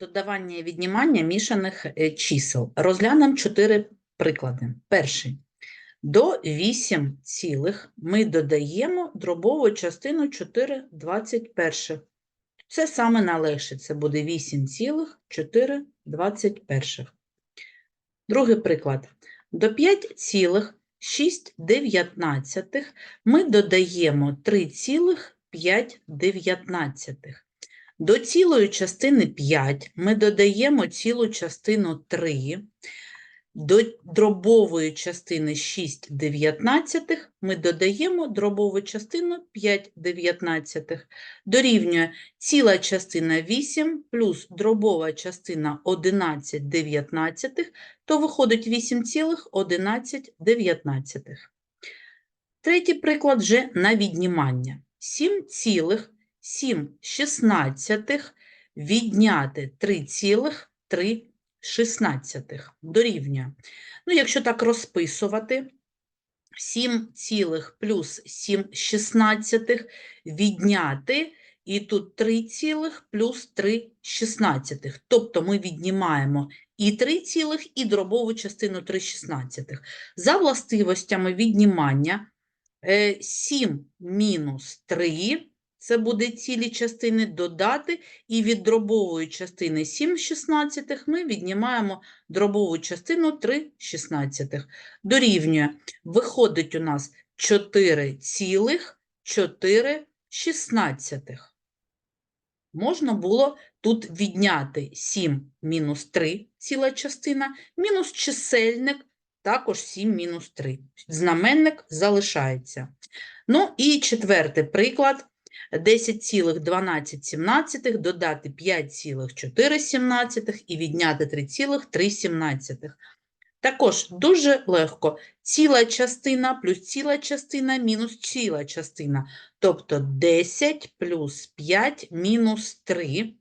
Додавання і віднімання мішаних е, чисел. Розглянемо чотири приклади. Перший. До 8 цілих ми додаємо дробову частину 4 21. Це саме найлегше. Це буде 8 цілих 4 21. Другий приклад. До 5 цілих 6 дев'ятнадцятих ми додаємо 3 цілих 5 дев'ятнадцятих. До цілої частини 5 ми додаємо цілу частину 3. До дробової частини 6 дев'ятнадцятих ми додаємо дробову частину 5 дев'ятнадцятих. Дорівнює ціла частина 8 плюс дробова частина 11 дев'ятнадцятих, то виходить 8 цілих 11 дев'ятнадцятих. Третій приклад вже на віднімання. 7 цілих 7 шістнадцятих відняти 3 цілих 3 шістнадцятих дорівнює. Ну, якщо так розписувати, 7 цілих плюс 7 шістнадцятих відняти, і тут 3 цілих плюс 3 шістнадцятих. Тобто ми віднімаємо і 3 цілих, і дробову частину 3 шістнадцятих. За властивостями віднімання е, 7 мінус 3 це буде цілі частини додати, і від дробової частини 7 шістнадцятих ми віднімаємо дробову частину 3 шістнадцятих. Дорівнює, виходить у нас 4 цілих 4 шістнадцятих. Можна було тут відняти 7 мінус 3 ціла частина, мінус чисельник, також 7 мінус 3. Знаменник залишається. Ну і четвертий приклад. 10,12 додати 5,4 і відняти 3,3. Також дуже легко. Ціла частина плюс ціла частина мінус ціла частина. Тобто 10 плюс 5 мінус 3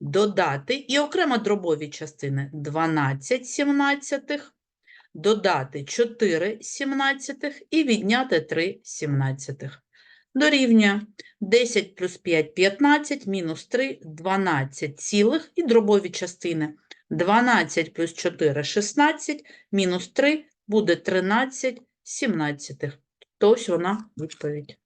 додати і окремо дробові частини 12 сімнадцятих, додати 4 сімнадцятих і відняти 3 сімнадцятих. Дорівнює 10 плюс 5 – 15, мінус 3 – 12 цілих і дробові частини. 12 плюс 4 – 16, мінус 3 буде 13 сімнадцятих. Тобто ось вона відповідь.